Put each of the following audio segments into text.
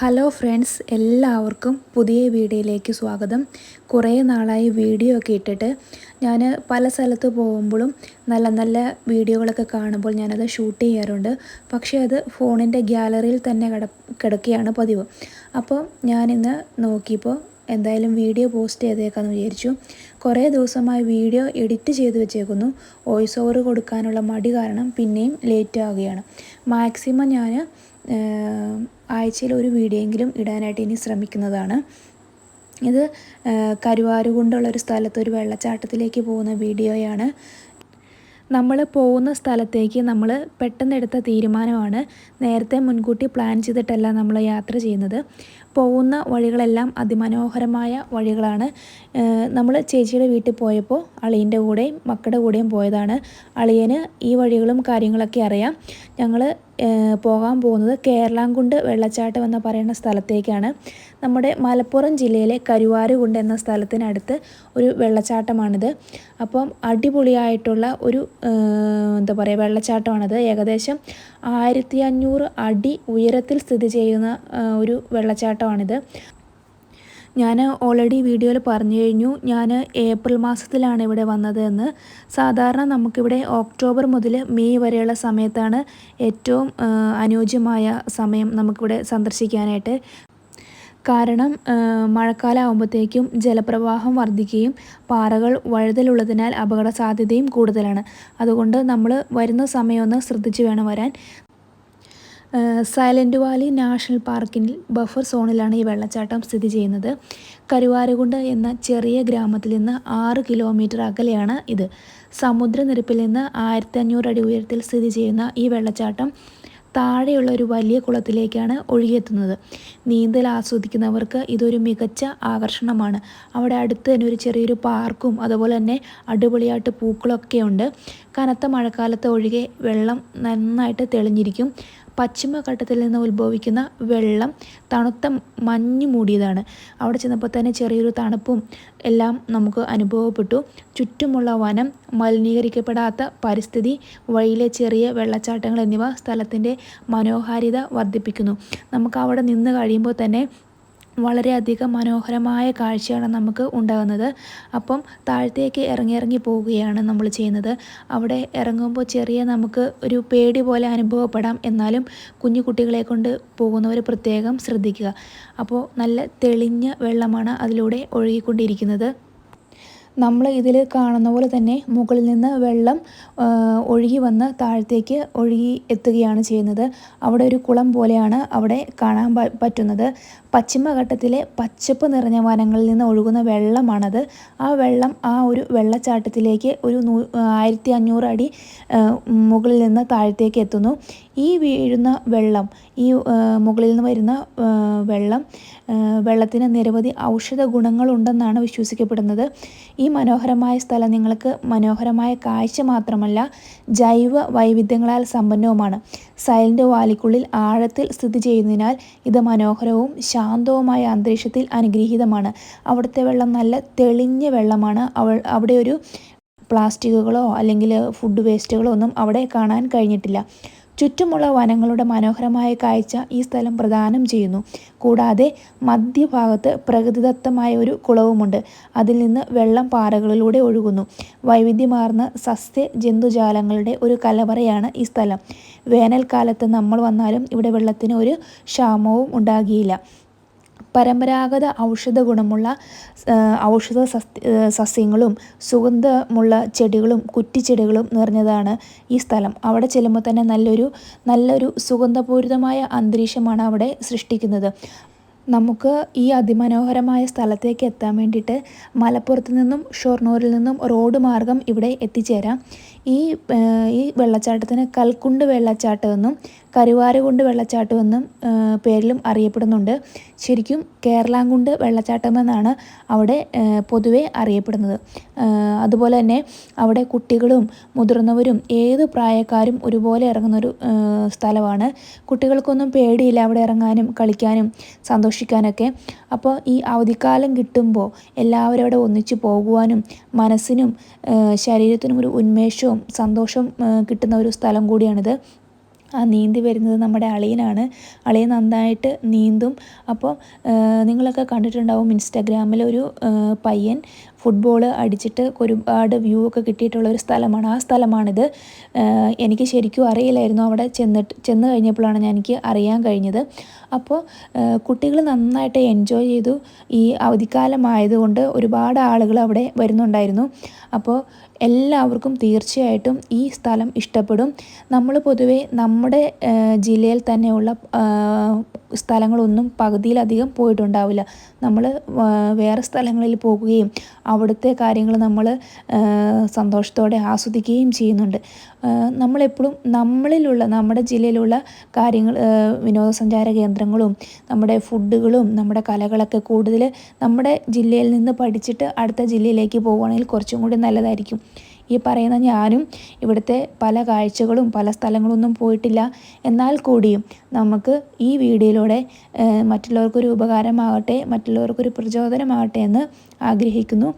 Hello friends എല്ലാവർക്കും പുതിയ വീഡിയോയിലേക്ക് സ്വാഗതം. കുറേ നാളായി വീഡിയോ ഒക്കെ ഇട്ടിട്ട് ഞാൻ പല സ്ഥലത്ത് പോകുമ്പോഴും നല്ല നല്ല വീഡിയോകളൊക്കെ കാണുമ്പോൾ ഞാനത് ഷൂട്ട് ചെയ്യാറുണ്ട്. പക്ഷേ അത് ഫോണിന്റെ ഗ്യാലറിയിൽ തന്നെ കിട കിടക്കുകയാണ് പതിവ്. അപ്പോൾ ഞാനിന്ന് നോക്കിയപ്പോൾ എന്തായാലും വീഡിയോ പോസ്റ്റ് ചെയ്തേക്കാമെന്ന് വിചാരിച്ചു. കുറേ ദിവസമായി വീഡിയോ എഡിറ്റ് ചെയ്ത് വെച്ചേക്കുന്നു. വോയിസ് ഓവർ കൊടുക്കാനുള്ള മടി കാരണം പിന്നെയും ലേറ്റ് ആവുകയാണ്. മാക്സിമം ഞാൻ ആഴ്ചയിൽ ഒരു വീഡിയോയെങ്കിലും ഇടാനായിട്ട് ഇനി ശ്രമിക്കുന്നതാണ്. ഇത് കരുവാരുകൊണ്ടുള്ള ഒരു സ്ഥലത്ത് ഒരു വെള്ളച്ചാട്ടത്തിലേക്ക് പോകുന്ന വീഡിയോയാണ്. നമ്മൾ പോകുന്ന സ്ഥലത്തേക്ക് നമ്മൾ പെട്ടെന്ന് എടുത്ത തീരുമാനമാണ് നേരത്തെ മുൻകൂട്ടി പ്ലാൻ ചെയ്തിട്ടല്ല നമ്മൾ യാത്ര ചെയ്യുന്നത്. പോകുന്ന വഴികളെല്ലാം അതിമനോഹരമായ വഴികളാണ്. നമ്മൾ ചേച്ചിയുടെ വീട്ടിൽ പോയപ്പോൾ അളിയന്റെ കൂടെയും മക്കളുടെ കൂടെയും പോയതാണ്. അളിയന് ഈ വഴികളും കാര്യങ്ങളൊക്കെ അറിയാം. ഞങ്ങൾ പോകാൻ പോകുന്നത് കേരളാംകുണ്ട് വെള്ളച്ചാട്ടം എന്ന് പറയുന്ന സ്ഥലത്തേക്കാണ്. നമ്മുടെ മലപ്പുറം ജില്ലയിലെ കരുവാരുകുണ്ട് എന്ന സ്ഥലത്തിനടുത്ത് ഒരു വെള്ളച്ചാട്ടമാണിത്. അപ്പം അടിപൊളിയായിട്ടുള്ള ഒരു എന്താ പറയുക വെള്ളച്ചാട്ടമാണിത്. ഏകദേശം ആയിരത്തി അഞ്ഞൂറ് അടി ഉയരത്തിൽ സ്ഥിതി ചെയ്യുന്ന ഒരു വെള്ളച്ചാട്ടമാണിത്. ഞാൻ ഓൾറെഡി വീഡിയോയിൽ പറഞ്ഞു കഴിഞ്ഞു. ഞാൻ ഏപ്രിൽ മാസത്തിലാണ് ഇവിടെ വന്നത് എന്ന് സാധാരണ നമുക്കിവിടെ ഒക്ടോബർ മുതൽ മെയ് വരെയുള്ള സമയത്താണ് ഏറ്റവും അനുയോജ്യമായ സമയം നമുക്കിവിടെ സന്ദർശിക്കാനായിട്ട്. കാരണം മഴക്കാലം ആകുമ്പോഴത്തേക്കും ജലപ്രവാഹം വർദ്ധിക്കുകയും പാറകൾ വഴുതലുള്ളതിനാൽ അപകട സാധ്യതയും കൂടുതലാണ്. അതുകൊണ്ട് നമ്മൾ വരുന്ന സമയം ഒന്ന് ശ്രദ്ധിച്ച് വേണം വരാൻ. സൈലന്റ് വാലി നാഷണൽ പാർക്കിൽ ബഫർ സോണിലാണ് ഈ വെള്ളച്ചാട്ടം സ്ഥിതി ചെയ്യുന്നത്. കരുവാരകുണ്ട് എന്ന ചെറിയ ഗ്രാമത്തിൽ നിന്ന് ആറ് കിലോമീറ്റർ അകലെയാണ് ഇത്. സമുദ്രനിരപ്പിൽ നിന്ന് ആയിരത്തി അഞ്ഞൂറ് അടി ഉയരത്തിൽ സ്ഥിതി ചെയ്യുന്ന ഈ വെള്ളച്ചാട്ടം താഴെയുള്ള ഒരു വലിയ കുളത്തിലേക്കാണ് ഒഴുകിയെത്തുന്നത്. നീന്തൽ ആസ്വദിക്കുന്നവർക്ക് ഇതൊരു മികച്ച ആകർഷണമാണ്. അവിടെ അടുത്ത് തന്നെ ഒരു ചെറിയൊരു പാർക്കും അതുപോലെ തന്നെ അടിപൊളിയായിട്ട് പൂക്കളൊക്കെ ഉണ്ട് കനത്ത മഴക്കാലത്ത് ഒഴികെ വെള്ളം നന്നായിട്ട് തെളിഞ്ഞിരിക്കും. പശ്ചിമഘട്ടത്തിൽ നിന്ന് ഉത്ഭവിക്കുന്ന വെള്ളം തണുത്ത മഞ്ഞ് മൂടിയതാണ്. അവിടെ ചെന്നപ്പോൾ തന്നെ ചെറിയൊരു തണുപ്പും എല്ലാം നമുക്ക് അനുഭവപ്പെട്ടു. ചുറ്റുമുള്ള വനം മലിനീകരിക്കപ്പെടാത്ത പരിസ്ഥിതി വഴിയിലെ ചെറിയ വെള്ളച്ചാട്ടങ്ങൾ എന്നിവ സ്ഥലത്തിന്റെ മനോഹാരിത വർദ്ധിപ്പിക്കുന്നു. നമുക്ക് അവിടെ നിന്ന് കഴിയുമ്പോൾ തന്നെ വളരെയധികം മനോഹരമായ കാഴ്ചയാണ് നമുക്ക് ഉണ്ടാകുന്നത്. അപ്പം താഴത്തേക്ക് ഇറങ്ങി ഇറങ്ങി പോവുകയാണ് നമ്മൾ ചെയ്യുന്നത്. അവിടെ ഇറങ്ങുമ്പോൾ ചെറിയ നമുക്ക് ഒരു പേടി പോലെ അനുഭവപ്പെടാം. എന്നാലും കുഞ്ഞു കുട്ടികളെ കൊണ്ട് പോകുന്നവർ പ്രത്യേകം ശ്രദ്ധിക്കുക. അപ്പോൾ നല്ല തെളിഞ്ഞ വെള്ളമാണ് അതിലൂടെ ഒഴുകിക്കൊണ്ടിരിക്കുന്നത്. നമ്മൾ ഇതിൽ കാണുന്ന പോലെ തന്നെ മുകളിൽ നിന്ന് വെള്ളം ഒഴുകി വന്ന് താഴത്തേക്ക് ഒഴുകി എത്തുകയാണ് ചെയ്യുന്നത്. അവിടെ ഒരു കുളം പോലെയാണ് അവിടെ കാണാൻ പറ്റുന്നത്. പശ്ചിമഘട്ടത്തിലെ പച്ചപ്പ് നിറഞ്ഞ വനങ്ങളിൽ നിന്ന് ഒഴുകുന്ന വെള്ളമാണത്. ആ വെള്ളം ആ ഒരു വെള്ളച്ചാട്ടത്തിലേക്ക് ഒരു നൂ ആയിരത്തി അഞ്ഞൂറ് അടി മുകളിൽ നിന്ന് താഴത്തേക്ക് എത്തുന്നു. ഈ വീഴുന്ന വെള്ളം ഈ മുകളിൽ നിന്ന് വരുന്ന വെള്ളം വെള്ളത്തിന് നിരവധി ഔഷധ ഗുണങ്ങളുണ്ടെന്നാണ് വിശ്വസിക്കപ്പെടുന്നത്. ഈ മനോഹരമായ സ്ഥലം നിങ്ങൾക്ക് മനോഹരമായ കാഴ്ച മാത്രമല്ല ജൈവ വൈവിധ്യങ്ങളാൽ സമ്പന്നവുമാണ്. സൈലന്റ് വാലിക്കുള്ളിൽ ആഴത്തിൽ സ്ഥിതി ചെയ്യുന്നതിനാൽ ഇത് മനോഹരവും ശാന്തവുമായ അന്തരീക്ഷത്തിൽ അനുഗ്രഹീതമാണ്. അവിടുത്തെ വെള്ളം നല്ല തെളിഞ്ഞ വെള്ളമാണ്. അവൾ അവിടെ ഒരു പ്ലാസ്റ്റിക്കുകളോ അല്ലെങ്കിൽ ഫുഡ് വേസ്റ്റുകളോ ഒന്നും അവിടെ കാണാൻ കഴിഞ്ഞിട്ടില്ല. ചുറ്റുമുള്ള വനങ്ങളുടെ മനോഹരമായ കാഴ്ച ഈ സ്ഥലം പ്രദാനം ചെയ്യുന്നു. കൂടാതെ മധ്യഭാഗത്ത് പ്രകൃതിദത്തമായ ഒരു കുളവുമുണ്ട്. അതിൽ നിന്ന് വെള്ളം പാറകളിലൂടെ ഒഴുകുന്നു. വൈവിധ്യമാർന്ന സസ്യ ജന്തുജാലങ്ങളുടെ ഒരു കലവറയാണ് ഈ സ്ഥലം. വേനൽക്കാലത്ത് നമ്മൾ വന്നാലും ഇവിടെ വെള്ളത്തിന് ഒരു ക്ഷാമവും ഉണ്ടാകിയില്ല. പരമ്പരാഗത ഔഷധ ഗുണമുള്ള ഔഷധ സസ്യങ്ങളും സുഗന്ധമുള്ള ചെടികളും കുറ്റിച്ചെടികളും നിറഞ്ഞതാണ് ഈ സ്ഥലം. അവിടെ ചെല്ലുമ്പോൾ തന്നെ നല്ലൊരു നല്ലൊരു സുഗന്ധപൂരിതമായ അന്തരീക്ഷമാണ് അവിടെ സൃഷ്ടിക്കുന്നത്. നമുക്ക് ഈ അതിമനോഹരമായ സ്ഥലത്തേക്ക് എത്താൻ വേണ്ടിയിട്ട് മലപ്പുറത്ത് നിന്നും ഷൊർണൂരിൽ നിന്നും റോഡ് മാർഗം ഇവിടെ എത്തിച്ചേരാം. ഈ ഈ വെള്ളച്ചാട്ടത്തിന് കൽക്കുണ്ട് വെള്ളച്ചാട്ടമെന്നും കരുവാരകുണ്ട് വെള്ളച്ചാട്ടമെന്നും പേരിലും അറിയപ്പെടുന്നുണ്ട്. ശരിക്കും കേരളാംകുണ്ട് വെള്ളച്ചാട്ടമെന്നാണ് അവിടെ പൊതുവെ അറിയപ്പെടുന്നത്. അതുപോലെ തന്നെ അവിടെ കുട്ടികളും മുതിർന്നവരും ഏത് പ്രായക്കാരും ഒരുപോലെ ഇറങ്ങുന്നൊരു സ്ഥലമാണ്. കുട്ടികൾക്കൊന്നും പേടിയില്ല അവിടെ ഇറങ്ങാനും കളിക്കാനും സന്തോഷിക്കാനൊക്കെ. അപ്പോൾ ഈ അവധിക്കാലം കിട്ടുമ്പോൾ എല്ലാവരും അവിടെ ഒന്നിച്ചു പോകുവാനും മനസ്സിനും ശരീരത്തിനും ഒരു ഉന്മേഷവും സന്തോഷം കിട്ടുന്ന ഒരു സ്ഥലം കൂടിയാണിത്. ആ നീന്തി വരുന്നത് നമ്മുടെ അളിയനാണ്. അളിയൻ നന്നായിട്ട് നീന്തും. അപ്പോൾ നിങ്ങളൊക്കെ കണ്ടിട്ടുണ്ടാവും ഇൻസ്റ്റാഗ്രാമിൽ ഒരു പയ്യൻ ഫുട്ബോൾ അടിച്ചിട്ട് ഒരുപാട് വ്യൂ ഒക്കെ കിട്ടിയിട്ടുള്ള ഒരു സ്ഥലമാണ്. ആ സ്ഥലമാണിത്. എനിക്ക് ശരിക്കും അറിയില്ലായിരുന്നു. അവിടെ ചെന്നിട്ട് ചെന്ന് കഴിഞ്ഞപ്പോഴാണ് ഞാൻ എനിക്ക് അറിയാൻ കഴിഞ്ഞത്. അപ്പോൾ കുട്ടികൾ നന്നായിട്ട് എൻജോയ് ചെയ്തു. ഈ അവധിക്കാലമായതുകൊണ്ട് ഒരുപാട് ആളുകൾ അവിടെ വരുന്നുണ്ടായിരുന്നു. അപ്പോൾ എല്ലാവർക്കും തീർച്ചയായിട്ടും ഈ സ്ഥലം ഇഷ്ടപ്പെടും. നമ്മൾ പൊതുവെ നമ്മുടെ ജില്ലയിൽ തന്നെയുള്ള സ്ഥലങ്ങളൊന്നും പകുതിയിലധികം പോയിട്ടുണ്ടാവില്ല. നമ്മൾ വേറെ സ്ഥലങ്ങളിൽ പോകുകയും അവിടുത്തെ കാര്യങ്ങൾ നമ്മൾ സന്തോഷത്തോടെ ആസ്വദിക്കുകയും ചെയ്യുന്നുണ്ട്. നമ്മളെപ്പോഴും നമ്മളിലുള്ള നമ്മുടെ ജില്ലയിലുള്ള കാര്യങ്ങൾ വിനോദസഞ്ചാര കേന്ദ്രങ്ങളും നമ്മുടെ ഫുഡുകളും നമ്മുടെ കലകളൊക്കെ കൂടുതൽ നമ്മുടെ ജില്ലയിൽ നിന്ന് പഠിച്ചിട്ട് അടുത്ത ജില്ലയിലേക്ക് പോവുകയാണെങ്കിൽ കുറച്ചും കൂടി നല്ലതായിരിക്കും. ഈ പറയുന്ന ഞാനും ഇവിടുത്തെ പല കാഴ്ചകളും പല സ്ഥലങ്ങളൊന്നും പോയിട്ടില്ല. എന്നാൽ കൂടിയും നമുക്ക് ഈ വീഡിയോയിലൂടെ മറ്റുള്ളവർക്കൊരു ഉപകാരമാകട്ടെ മറ്റുള്ളവർക്കൊരു പ്രചോദനമാകട്ടെ എന്ന് ആഗ്രഹിക്കുന്നു.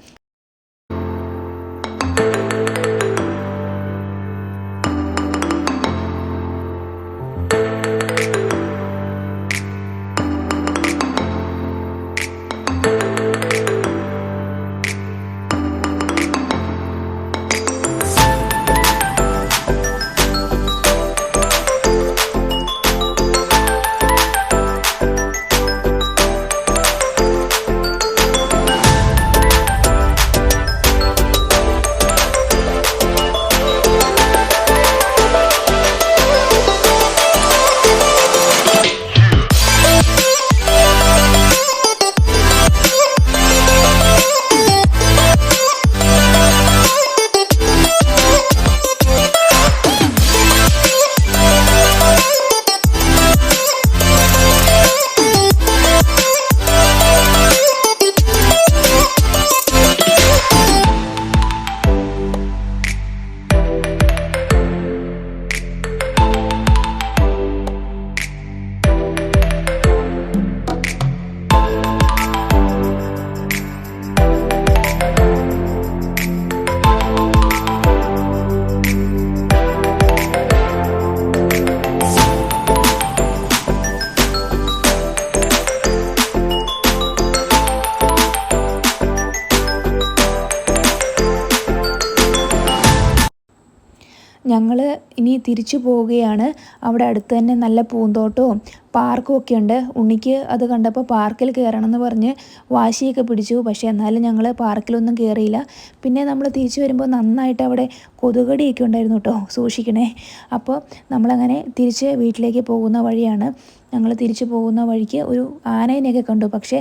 ഞങ്ങൾ ഇനി തിരിച്ചു പോവുകയാണ്. അവിടെ അടുത്ത് തന്നെ നല്ല പൂന്തോട്ടവും പാർക്കും ഒക്കെ ഉണ്ട്. ഉണ്ണിക്ക് അത് കണ്ടപ്പോൾ പാർക്കിൽ കയറണം എന്ന് പറഞ്ഞ് വാശിയൊക്കെ പിടിച്ചു. പക്ഷേ എന്നാലും ഞങ്ങൾ പാർക്കിലൊന്നും കയറിയില്ല പിന്നെ നമ്മൾ തിരിച്ചു വരുമ്പോൾ നന്നായിട്ട് അവിടെ കൊതുകടിയൊക്കെ ഉണ്ടായിരുന്നു കേട്ടോ സൂക്ഷിക്കണേ. അപ്പോൾ നമ്മളങ്ങനെ തിരിച്ച് വീട്ടിലേക്ക് പോകുന്ന വഴിയാണ്. ഞങ്ങൾ തിരിച്ചു പോകുന്ന വഴിക്ക് ഒരു ആനേനെയൊക്കെ കണ്ടു. പക്ഷേ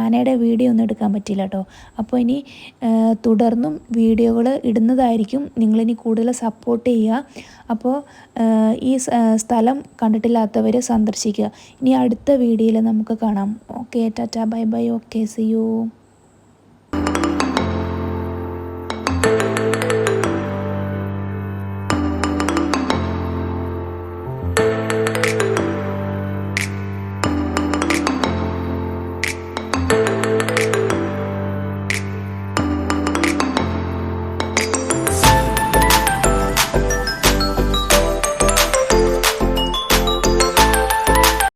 ആനയുടെ വീഡിയോ ഒന്നും എടുക്കാൻ പറ്റിയില്ല കേട്ടോ അപ്പോൾ ഇനി തുടർന്നും വീഡിയോകൾ ഇടുന്നതായിരിക്കും. നിങ്ങളിനി കൂടുതൽ സപ്പോർട്ട് ചെയ്യുക. അപ്പോൾ ഈ സ്ഥലം കണ്ടിട്ടില്ലാത്തവർ സന്ദർശിക്കുക. ഇനി അടുത്ത വീഡിയോയിൽ നമുക്ക് കാണാം. Okay tata bye bye. Okay see you